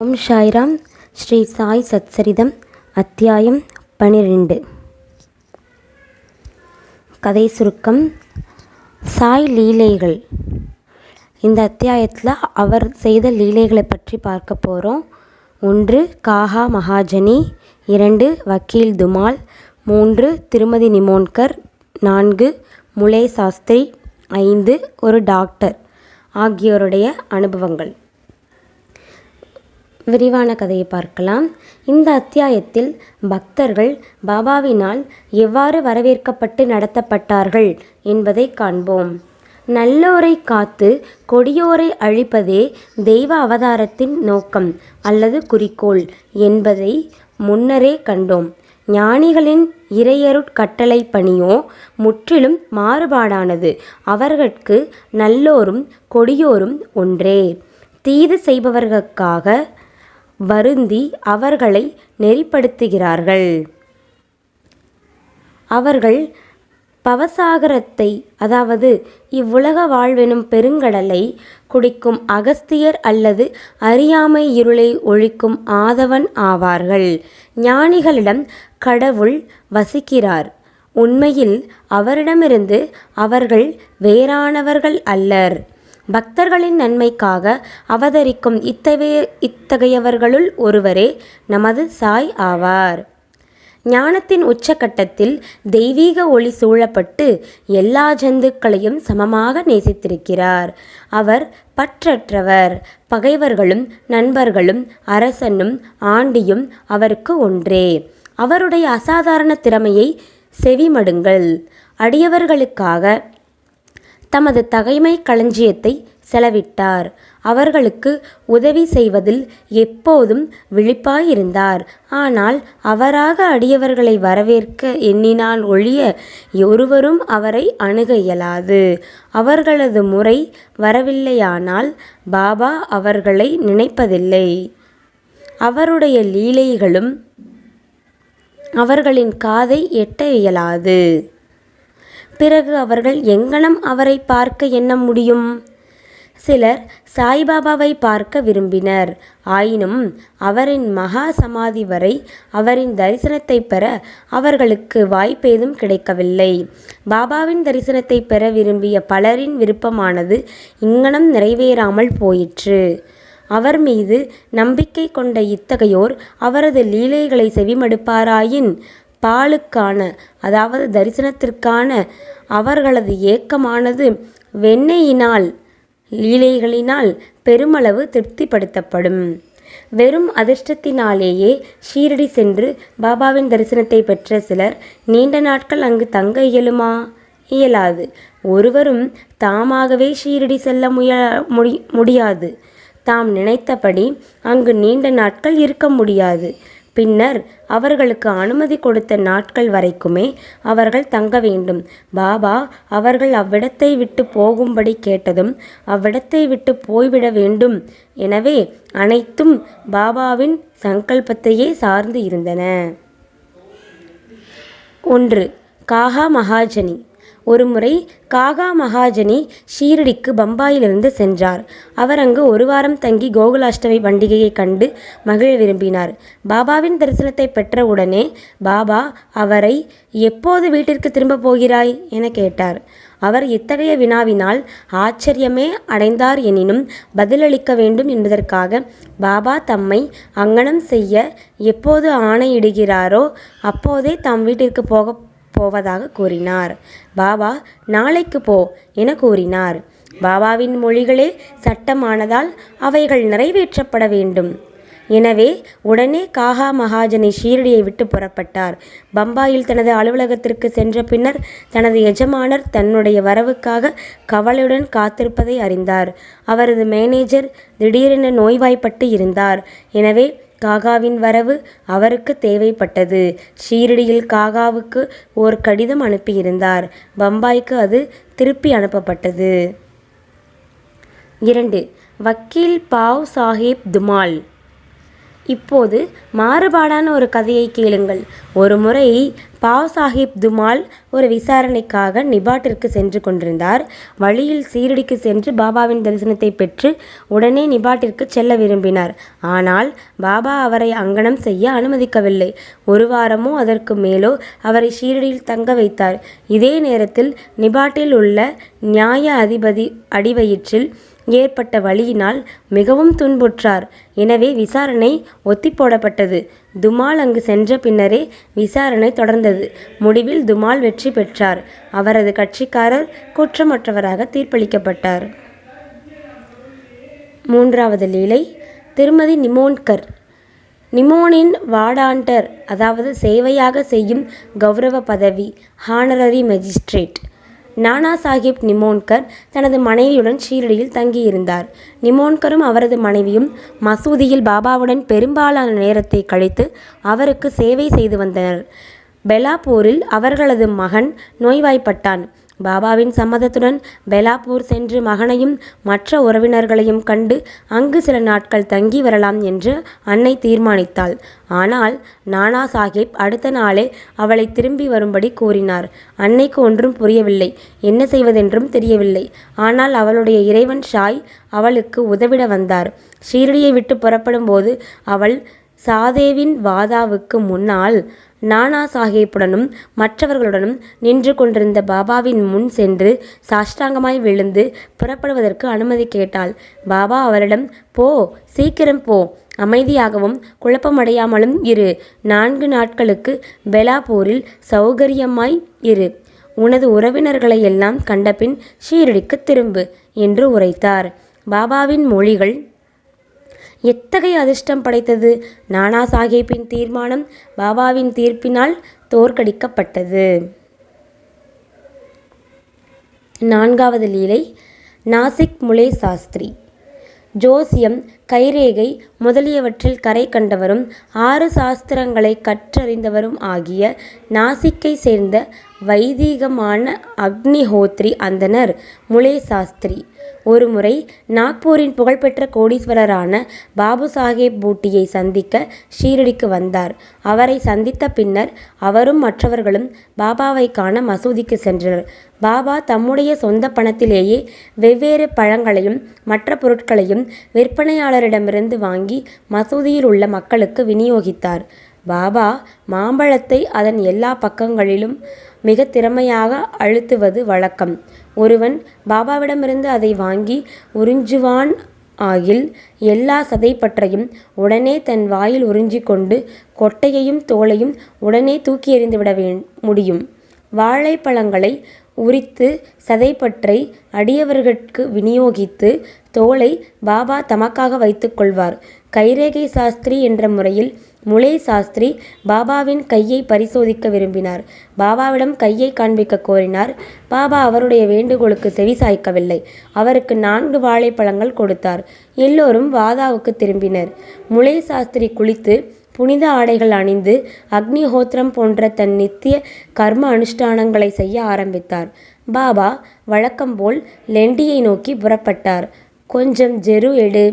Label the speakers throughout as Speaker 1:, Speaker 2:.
Speaker 1: ஓம் சாய்ராம் ஸ்ரீ சாய் சத்சரிதம் அத்தியாயம் பனிரெண்டு. கதை சுருக்கம் சாய் லீலைகள். இந்த அத்தியாயத்தில் அவர் செய்த லீலைகளை பற்றி பார்க்க போகிறோம் ஒன்று காஹா மகாஜனி. இரண்டு வக்கீல் துமால். மூன்று திருமதி நிமோன்கர். நான்கு முலே சாஸ்திரி. ஐந்து ஒரு டாக்டர். ஆகியோருடைய அனுபவங்கள். விரிவான கதையை பார்க்கலாம். இந்த அத்தியாயத்தில் பக்தர்கள் பாபாவினால் எவ்வாறு வரவேற்கப்பட்டு நடத்தப்பட்டார்கள் என்பதை காண்போம். நல்லோரை காத்து கொடியோரை அழிப்பதே தெய்வ அவதாரத்தின் நோக்கம் அல்லது குறிக்கோள் என்பதை முன்னரே கண்டோம். ஞானிகளின் இறையருட்கட்டளை பணியோ முற்றிலும் மாறுபாடானது. அவர்களுக்கு நல்லோரும் கொடியோரும் ஒன்றே. தீது செய்பவர்களுக்காக வருந்தி அவர்களை நெறிப்படுத்துகிறார்கள். அவர்கள் பவசாகரத்தை அதாவது இவ்வுலக வாழ்வெனும் பெருங்கடலை குடிக்கும் அகஸ்தியர் அல்லது அறியாமை இருளை ஒழிக்கும் ஆதவன் ஆவார்கள். ஞானிகளிடம் கடவுள் வசிக்கிறார். உண்மையில் அவரிடமிருந்து அவர்கள் வேறானவர்கள் அல்லர். பக்தர்களின் நன்மைக்காக அவதரிக்கும் இத்தகைய இத்தகையவர்களுள் ஒருவரே நமது சாய் ஆவார். ஞானத்தின் உச்சக்கட்டத்தில் தெய்வீக ஒளி சூழப்பட்டு எல்லா ஜந்துக்களையும் சமமாக நேசித்திருக்கிறார். அவர் பற்றற்றவர் பகைவர்களும் நண்பர்களும் அரசனும் ஆண்டியும் அவருக்கு ஒன்றே. அவருடைய அசாதாரண திறமையை செவிமடுங்கள். அடியவர்களுக்காக தமது தகைமை களஞ்சியத்தை செலவிட்டார். அவர்களுக்கு உதவி செய்வதில் எப்போதும் விழிப்பாயிருந்தார். ஆனால் அவராக அடியவர்களை வரவேற்க எண்ணினால் ஒழிய ஒருவரும் அவரை அணுக இயலாது. அவர்களது முறை வரவில்லையானால் பாபா அவர்களை நினைப்பதில்லை. அவருடைய லீலைகளும் அவர்களின் காதை எட்ட இயலாது. பிறகு அவர்கள் எங்கனம் அவரை பார்க்க எண்ண முடியும்? சிலர் சாய்பாபாவை பார்க்க விரும்பினர். ஆயினும் அவரின் மகா சமாதி வரை அவரின் தரிசனத்தை பெற அவர்களுக்கு வாய்ப்பேதும் கிடைக்கவில்லை. பாபாவின் தரிசனத்தை பெற விரும்பிய பலரின் விருப்பமானது இங்கனம் நிறைவேறாமல் போயிற்று. அவர் மீது நம்பிக்கை கொண்ட இத்தகையோர் அவரது லீலைகளை செவிமடுப்பாராயின் பாலுக்கான அதாவது தரிசனத்திற்கான அவர்களது ஏக்கமானது வெண்ணெயினால் லீலைகளினால் பெருமளவு திருப்திப்படுத்தப்படும். வெறும் அதிர்ஷ்டத்தினாலேயே ஷீரடி சென்று பாபாவின் தரிசனத்தை பெற்ற சிலர் நீண்ட நாட்கள் அங்கு தங்க இயலுமா? இயலாது. ஒருவரும் தாமாகவே ஷீரடி செல்ல முய முடி முடியாது. தாம் நினைத்தபடி அங்கு நீண்ட நாட்கள் இருக்க முடியாது. பின்னர் அவர்களுக்கு அனுமதி கொடுத்த நாட்கள் வரைக்குமே அவர்கள் தங்க வேண்டும். பாபா அவர்கள் அவ்விடத்தை விட்டு போகும்படி கேட்டதும் அவ்விடத்தை விட்டு போய்விட வேண்டும். எனவே அனைத்தும் பாபாவின் சங்கல்பத்தையே சார்ந்து இருந்தன. ஒன்று காகா மகாஜனி. ஒருமுறை காகா மகாஜனி ஷீரடிக்கு பம்பாயிலிருந்து சென்றார். அவர் அங்கு ஒரு வாரம் தங்கி கோகுலாஷ்டமி பண்டிகையை கண்டு மகிழ விரும்பினார். பாபாவின் தரிசனத்தை பெற்றவுடனே பாபா அவரை எப்போது வீட்டிற்கு திரும்ப போகிறாய்? என கேட்டார். அவர் இத்தகைய வினாவினால் ஆச்சரியமே அடைந்தார் எனினும் பதிலளிக்க வேண்டும் என்பதற்காக பாபா தம்மை அங்கனம் செய்ய எப்போது ஆணையிடுகிறாரோ அப்போதே தாம் வீட்டிற்கு போக போவதாக கூறினார். பாபா நாளைக்கு போ என கூறினார். பாபாவின் மொழிகளே சட்டமானதால் அவைகள் நிறைவேற்றப்பட வேண்டும். எனவே உடனே காகா மகாஜனை ஷீரடியை விட்டு புறப்பட்டார். பம்பாயில் தனது அலுவலகத்திற்கு சென்ற பின்னர் தனது எஜமானர் தன்னுடைய வரவுக்காக கவலையுடன் காத்திருப்பதை அறிந்தார். அவரது மேனேஜர் திடீரென நோய்வாய்ப்பட்டு இருந்தார். எனவே காகாவின் வரவு அவருக்கு தேவைப்பட்டது. ஷீரடியில் காகாவுக்கு ஓர் கடிதம் அனுப்பியிருந்தார். பம்பாய்க்கு அது திருப்பி அனுப்பப்பட்டது. இரண்டு வக்கீல் பாவ் சாஹேப் துமால். இப்போது மாறுபாடான ஒரு கதையை கேளுங்கள். ஒரு முறை பாவ் சாஹிப் துமால் ஒரு விசாரணைக்காக நிபாட்டிற்கு சென்று கொண்டிருந்தார். வழியில் சீரடிக்கு சென்று பாபாவின் தரிசனத்தை பெற்று உடனே நிபாட்டிற்கு செல்ல விரும்பினார். ஆனால் பாபா அவரை அங்கனம் செய்ய அனுமதிக்கவில்லை. ஒரு வாரமோ அதற்கு மேலோ அவரை ஷீரடியில் தங்க வைத்தார். இதே நேரத்தில் நிபாட்டில் உள்ள நியாய அதிபதி அடிவயிற்றில் ஏற்பட்ட வலியினால் மிகவும் துன்புற்றார். எனவே விசாரணை ஒத்திப்போடப்பட்டது. துமால் அங்கு சென்ற பின்னரே விசாரணை தொடர்ந்தது. முடிவில் துமால் வெற்றி பெற்றார். அவரது கட்சிக்காரர் குற்றமற்றவராக தீர்ப்பளிக்கப்பட்டார். மூன்றாவது லீலை திருமதி நிமோன்கர். நிமோனின் வாடாண்டர் அதாவது சேவையாக செய்யும் கௌரவ பதவி ஹானரரி மெஜிஸ்ட்ரேட். நானா சாஹிப் நிமோன்கர் தனது மனைவியுடன் ஷீரடியில் தங்கியிருந்தார். நிமோன்கரும் அவரது மனைவியும் மசூதியில் பாபாவுடன் பெரும்பாலான நேரத்தை கழித்து அவருக்கு சேவை செய்து வந்தனர். பெலாப்பூரில் அவர்களது மகன் நோய்வாய்ப்பட்டான். பாபாவின் சம்மதத்துடன் பெலாப்பூர் சென்று மகனையும் மற்ற உறவினர்களையும் கண்டு அங்கு சில நாட்கள் தங்கி வரலாம் என்று அன்னை தீர்மானித்தாள். ஆனால் நானா சாஹிப் அடுத்த நாளே அவளை திரும்பி வரும்படி கூறினார். அன்னைக்கு ஒன்றும் புரியவில்லை. என்ன செய்வதென்றும் தெரியவில்லை. ஆனால் அவளுடைய இறைவன் ஷாய் அவளுக்கு உதவிட வந்தார். ஷீரடியை விட்டு புறப்படும் போது அவள் சாதேவின் வாதாவுக்கு முன்னால் நானா சாஹேப்புடனும் மற்றவர்களுடனும் நின்று கொண்டிருந்த பாபாவின் முன் சென்று சாஷ்டாங்கமாய் விழுந்து புறப்படுவதற்கு அனுமதி கேட்டாள். பாபா அவளிடம் போ சீக்கிரம் போ. அமைதியாகவும் குழப்பமடையாமலும் இரு. நான்கு நாட்களுக்கு பெலாபூரில் சௌகரியமாய் இரு. உனது உறவினர்களை எல்லாம் கண்டபின் ஷீரடிக்கு திரும்பு என்று உரைத்தார். பாபாவின் மொழிகள் எத்தகைய அதிர்ஷ்டம் படைத்தது? நானா சாஹேப்பின் தீர்மானம் பாபாவின் தீர்ப்பினால் தோற்கடிக்கப்பட்டது. நான்காவது லீலை நாசிக் முலே சாஸ்திரி. ஜோசியம் கைரேகை முதலியவற்றில் கரை கண்டவரும் ஆறு சாஸ்திரங்களை கற்றறிந்தவரும் ஆகிய நாசிக்கை சேர்ந்த வைதீகமான அக்னிஹோத்ரி அந்தனர் முலே சாஸ்திரி ஒருமுறை நாக்பூரின் புகழ்பெற்ற கோடீஸ்வரரான பாபு சாஹேப் பூட்டியை சந்திக்க ஷீரடிக்கு வந்தார். அவரை சந்தித்த பின்னர் அவரும் மற்றவர்களும் பாபாவை காண மசூதிக்கு சென்றனர். பாபா தம்முடைய சொந்த பணத்திலேயே வெவ்வேறு பழங்களையும் மற்ற பொருட்களையும் விற்பனையாளர் விற்பனையாளரிடமிருந்து வாங்கி மசூதியில் உள்ள மக்களுக்கு விநியோகித்தார். பாபா மாம்பழத்தை அதன் எல்லா பக்கங்களிலும் மிக திறமையாக அழுத்துவது வழக்கம். ஒருவன் பாபாவிடமிருந்து அதை வாங்கி உறிஞ்சுவான் ஆகில் எல்லா சதைப்பற்றையும் உடனே தன் வாயில் உறிஞ்சிக்கொண்டு கொட்டையையும் தோலையும் உடனே தூக்கி எறிந்துவிட வே முடியும். வாழைப்பழங்களை உரித்து சதைப்பற்றை அடியவர்களுக்கு விநியோகித்து தோலை பாபா தமக்காக வைத்துக்கொள்வார் கைரேகை சாஸ்திரி என்ற முறையில் முலே சாஸ்திரி பாபாவின் கையை பரிசோதிக்க விரும்பினார். பாபாவிடம் கையை காண்பிக்க கோரினார். பாபா அவருடைய வேண்டுகோளுக்கு செவி சாய்க்கவில்லை. அவருக்கு நான்கு வாழைப்பழங்கள் கொடுத்தார். எல்லோரும் வாதாவுக்கு திரும்பினர். முலே சாஸ்திரி குளித்து புனித ஆடைகள் அணிந்து அக்னிஹோத்திரம் போன்ற தன் நித்திய கர்ம அனுஷ்டானங்களை செய்ய ஆரம்பித்தார். பாபா வழக்கம்போல் லெண்டியை நோக்கி புறப்பட்டார். கொஞ்சம் ஜெரு எடு.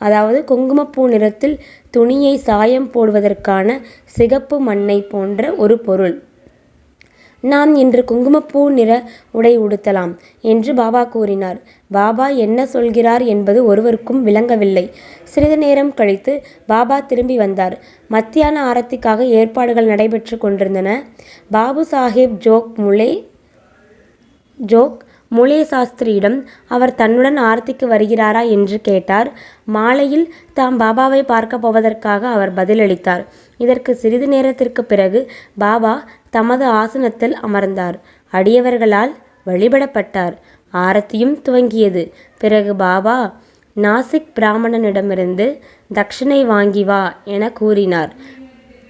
Speaker 1: அதாவது குங்குமப்பூ நிறத்தில் துணியை சாயம் போடுவதற்கான சிகப்பு மண்ணை போன்ற ஒரு பொருள். நாம் இன்று குங்குமப்பூ நிற உடை உடுத்தலாம் என்று பாபா கூறினார். பாபா என்ன சொல்கிறார் என்பது ஒருவருக்கும் விளங்கவில்லை. சிறிது நேரம் கழித்து பாபா திரும்பி வந்தார். மத்தியான ஆரத்திக்காக ஏற்பாடுகள் நடைபெற்று கொண்டிருந்தன. பாபு சாஹேப் ஜோக் முலே ஜோக் முலே சாஸ்திரியிடம் அவர் தன்னுடன் ஆரத்திக்கு வருகிறாரா என்று கேட்டார். மாலையில் தாம் பாபாவை பார்க்க போவதற்காக அவர் பதிலளித்தார். இதற்கு சிறிது நேரத்திற்கு பிறகு பாபா தமது ஆசனத்தில் அமர்ந்தார். அடியவர்களால் வழிபடப்பட்டார். ஆரத்தியும் துவங்கியது. பிறகு பாபா நாசிக் பிராமணனிடமிருந்து தட்சிணை வாங்கி வா என கூறினார்.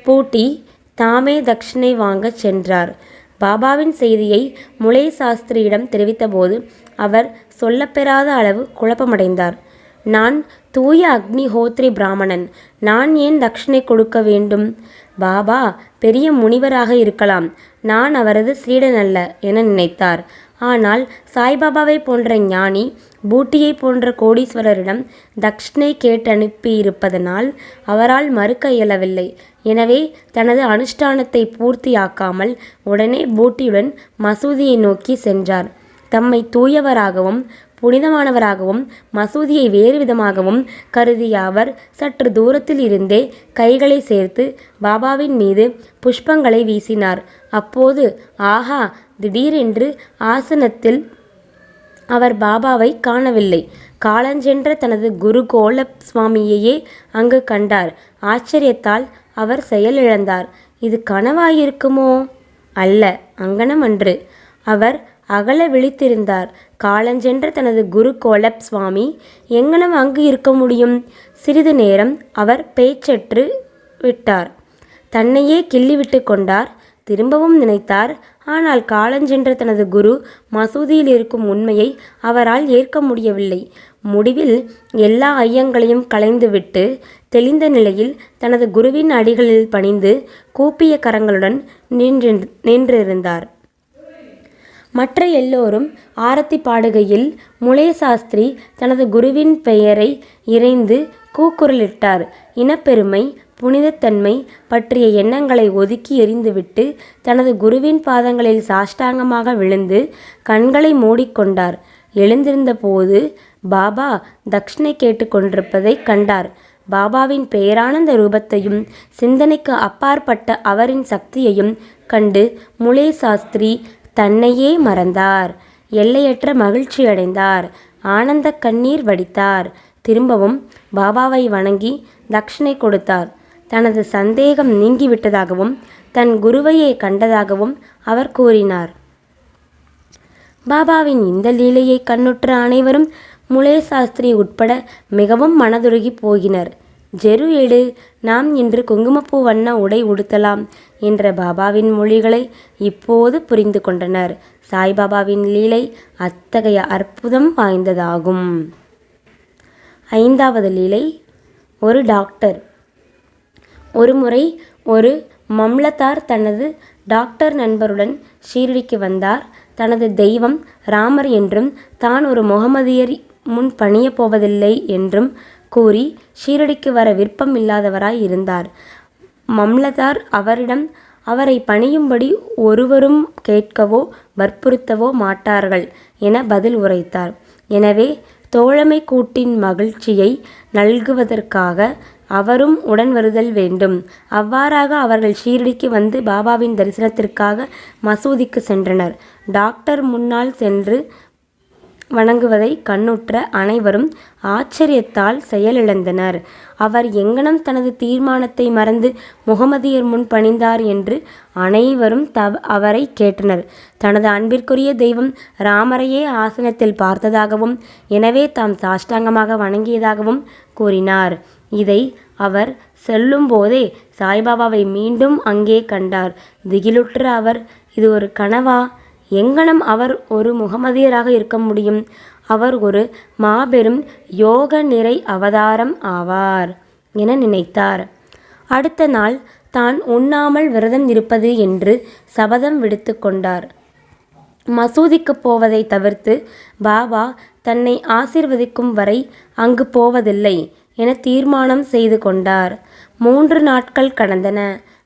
Speaker 1: பூட்டி தாமே தட்சிணை வாங்கச் சென்றார். பாபாவின் செய்தியை முலே சாஸ்திரியிடம் தெரிவித்தபோது அவர் சொல்லப்பெறாத அளவு குழப்பமடைந்தார். நான் தூய அக்னிஹோத்ரி பிராமணன் நான் ஏன் தட்சிணை கொடுக்க வேண்டும்? பாபா பெரிய முனிவராக இருக்கலாம். நான் அவரது சீடன் அல்ல என நினைத்தார். ஆனால் சாய்பாபாவை போன்ற ஞானி பூட்டியை போன்ற கோடீஸ்வரரிடம் தட்சிணை கேட்டனுப்பியிருப்பதனால் அவரால் மறுக்க இயலவில்லை. எனவே தனது அனுஷ்டானத்தை பூர்த்தியாக்காமல் உடனே பூட்டியுடன் மசூதியை நோக்கி சென்றார். தம்மை தூயவராகவும் புனிதமானவராகவும் மசூதியை வேறு விதமாகவும் கருதிய அவர் சற்று தூரத்தில் இருந்தே கைகளை சேர்த்து பாபாவின் மீது புஷ்பங்களை வீசினார். அப்போது ஆஹா திடீரென்று ஆசனத்தில் அவர் பாபாவை காணவில்லை. காலஞ்சென்ற தனது குரு கோல சுவாமியையே அங்கு கண்டார். ஆச்சரியத்தால் அவர் செயலிழந்தார். இது கனவாயிருக்குமோ? அல்ல அங்கனம் அன்று அவர் அகல விழித்திருந்தார். காலஞ்சென்ற தனது குரு கோலப் சுவாமி எங்கனம் அங்கு இருக்க முடியும்? சிறிது நேரம் அவர் பேச்சற்று விட்டார். தன்னையே கிள்ளிவிட்டு கொண்டார். திரும்பவும் நினைத்தார். ஆனால் காலஞ்சென்ற தனது குரு மசூதியில் இருக்கும் உண்மையை அவரால் ஏற்க முடியவில்லை. முடிவில் எல்லா ஐயங்களையும் களைந்துவிட்டு தெளிந்த நிலையில் தனது குருவின் அடிகளில் பணிந்து கூப்பிய கரங்களுடன் நின்று நின்றிருந்தார். மற்ற எல்லோரும் ஆரத்தி பாடுகையில் முளைய சாஸ்திரி தனது குருவின் பெயரை இறைந்து கூக்குரலிட்டார். இனப்பெருமை புனிதத்தன்மை பற்றிய எண்ணங்களை ஒதுக்கி எறிந்துவிட்டு தனது குருவின் பாதங்களில் சாஷ்டாங்கமாக விழுந்து கண்களை மூடிக்கொண்டார். எழுந்திருந்தபோது பாபா தக்ஷிணை கேட்டுக்கொண்டிருப்பதை கண்டார். பாபாவின் பேரானந்த ரூபத்தையும் சிந்தனைக்கு அப்பாற்பட்ட அவரின் சக்தியையும் கண்டு முலே சாஸ்திரி தன்னையே மறந்தார். எல்லையற்ற மகிழ்ச்சியடைந்தார் ஆனந்த கண்ணீர் வடித்தார். திரும்பவும் பாபாவை வணங்கி தட்சிணை கொடுத்தார். தனது சந்தேகம் நீங்கிவிட்டதாகவும் தன் குருவையே கண்டதாகவும் அவர் கூறினார். பாபாவின் இந்த லீலையை கண்ணுற்ற அனைவரும் முலே சாஸ்திரி உட்பட மிகவும் மனதுருகி போகினர். ஜெரு எடு நாம் இன்று குங்குமப்பூ வண்ண உடை உடுத்தலாம் என்ற பாபாவின் மொழிகளை இப்போது புரிந்து கொண்டனர். சாய்பாபாவின் லீலை அத்தகைய அற்புதம் வாய்ந்ததாகும். ஐந்தாவது லீலை ஒரு டாக்டர். ஒருமுறை ஒரு மம்லத்தார் தனது டாக்டர் நண்பருடன் ஷீரடிக்கு வந்தார். தனது தெய்வம் ராமர் என்றும் தான் ஒரு முகமதியர் முன் பணியப் போவதில்லை என்றும் கூறி ஷீரடிக்கு வர விருப்பம் இல்லாதவராய் இருந்தார். மம்லதார் அவரிடம் அவரை பணியும்படி ஒருவரும் கேட்கவோ வற்புறுத்தவோ மாட்டார்கள் என பதில் உரைத்தார். எனவே தோழமை கூட்டின் மகிழ்ச்சியை நல்குவதற்காக அவரும் உடன் வருதல் வேண்டும். அவ்வாறாக அவர்கள் ஷீரடிக்கு வந்து பாபாவின் தரிசனத்திற்காக மசூதிக்கு சென்றனர். டாக்டர் முன்னால் சென்று வணங்குவதை கண்ணுற்ற அனைவரும் ஆச்சரியத்தால் செயலிழந்தனர். அவர் எங்கனம் தனது தீர்மானத்தை மறந்து முகமதியர் முன் பணிந்தார் என்று அனைவரும் தவ அவரை கேட்டனர். தனது அன்பிற்குரிய தெய்வம் ராமரையே ஆசனத்தில் பார்த்ததாகவும் எனவே தாம் சாஷ்டாங்கமாக வணங்கியதாகவும் கூறினார். இதை அவர் செல்லும்போதே சாய்பாபாவை மீண்டும் அங்கே கண்டார். திகிலுற்ற அவர் இது ஒரு கனவா? எங்கனம் அவர் ஒரு முகமதியராக இருக்க முடியும்? அவர் ஒரு மாபெரும் யோக நிறை அவதாரம் ஆவார் என நினைத்தார். அடுத்த நாள் தான் உண்ணாமல் விரதம் இருப்பது என்று சபதம் விடுத்து கொண்டார். மசூதிக்கு போவதை தவிர்த்து பாபா தன்னை ஆசிர்வதிக்கும் வரை அங்கு போவதில்லை என தீர்மானம் செய்து கொண்டார். மூன்று நாட்கள் கடந்தன.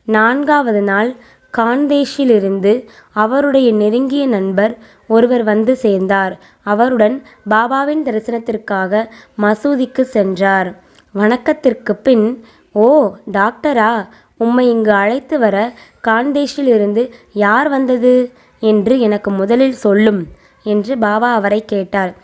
Speaker 1: நான்காவது நாள் காந்தேஷிலிருந்து அவருடைய நெருங்கிய நண்பர் ஒருவர் வந்து சேர்ந்தார். அவருடன் பாபாவின் தரிசனத்திற்காக மசூதிக்கு சென்றார். வணக்கத்திற்கு பின் ஓ டாக்டரா உம்மை இங்கு அழைத்து வர காந்தேஷிலிருந்து யார் வந்தது? என்று எனக்கு முதலில் சொல்லும் என்று பாபா அவரை கேட்டார்.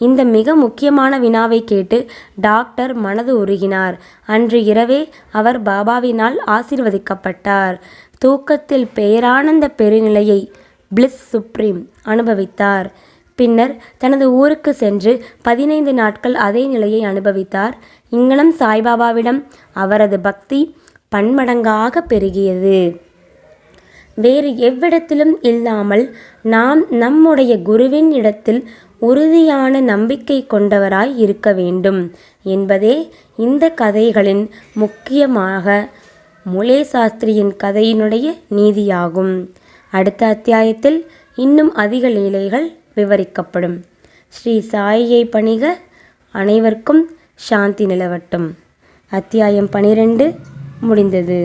Speaker 1: இந்த மிக முக்கியமான வினாவை கேட்டு டாக்டர் மனது உருகினார். அன்று இரவே அவர் பாபாவினால் ஆசீர்வதிக்கப்பட்டார். தூக்கத்தில் பேரானந்த பெருநிலையை பிளிஸ் சுப்ரீம் அனுபவித்தார். பின்னர் தனது ஊருக்கு சென்று பதினைந்து நாட்கள் அதே நிலையை அனுபவித்தார். இங்கனம் சாய்பாபாவிடம் அவரது பக்தி பன்மடங்காக பெருகியது. வேறு எவ்விடத்திலும் இல்லாமல் நாம் நம்முடைய குருவின் இடத்தில் உறுதியான நம்பிக்கை கொண்டவராய் இருக்க வேண்டும் என்பதே இந்த கதைகளின் முக்கியமாக முலே சாஸ்திரியின் கதையினுடைய நீதியாகும். அடுத்த அத்தியாயத்தில் இன்னும் அதிக லீலைகள் விவரிக்கப்படும். ஸ்ரீ சாயியை பணிக அனைவருக்கும் சாந்தி நிலவட்டும். அத்தியாயம் பனிரெண்டு முடிந்தது.